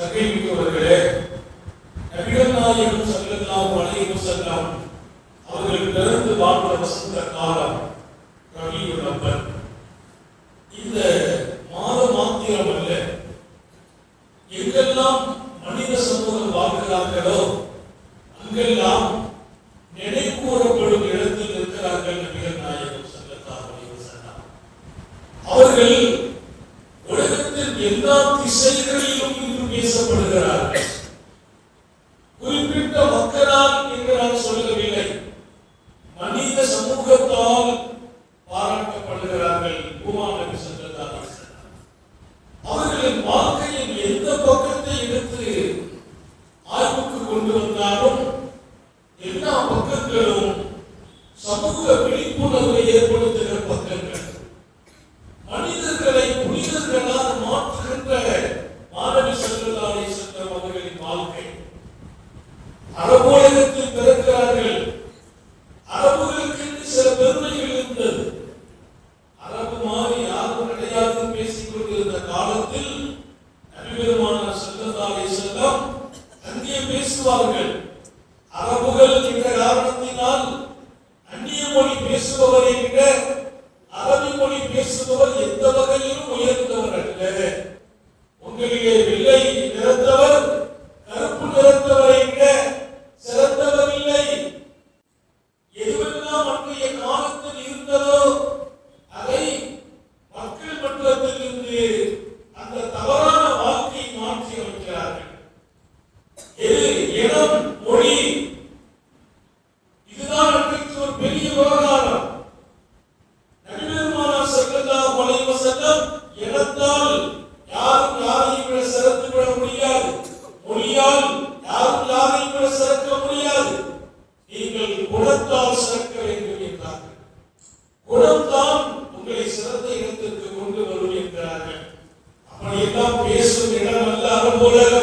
சகைமிக்கவர்களே நபிகள் நாயகம் ஸல்லல்லாஹு அலைஹி வஸல்லம் அவர்கள் பிறந்து வாழ்ந்த வசந்த காலம் ரபியுல் அவ்வல். இந்த மாத மாத்திரம் அல்ல எங்கெல்லாம் மனித சமூகம் வாழ்கிறார்களோ அங்கெல்லாம் நினைவுகூரப்படும் இடத்தில் இருக்கிறார்கள் நபிகள் நாயகம் ஸல்லல்லாஹு அலைஹி வஸல்லம். அவர்கள் உலகத்தில் எல்லா திசைகளிலும் பேசப்படுகிறார் குறிப்பிட்ட மக்களால் என்று நான் சொல்லவில்லை. மனித சமூகத்தால் பாராட்டப்படுகிறார்கள். பூமாநபி ஸல்லல்லாஹு அவர்களின் வாழ்க்கையின் எந்த பக்கத்தை எடுத்து ஆய்வுக்கு கொண்டு வந்தாலும் எல்லா பக்கங்களும் சமூக விழிப்புணர்வை ஏற்படுத்துகிற பக்கங்கள். மனித அவர்களின் வாழ்க்கை. அரபுலகத்தில் பிறக்கிறார்கள். அரபுகளுக்கு சில பெருமைகள் இருந்தது. அரபு மாறி யாரும் கிடையாது பேசிக் கொண்டிருந்த காலத்தில் நபிபெருமான செல்லதாரை செல்லம் அங்கே பேசுவார்கள். அரபுகள் என்ற காரணத்தினால் அந்நிய மொழி பேசுபவரை விட அரபி மொழி பேசுபவர் எந்த வகையிலும் உயர்ந்தவர் அல்ல. உங்களிலே வெள்ளை நிறத்தவர் பேசும் இடம் அல்ல போல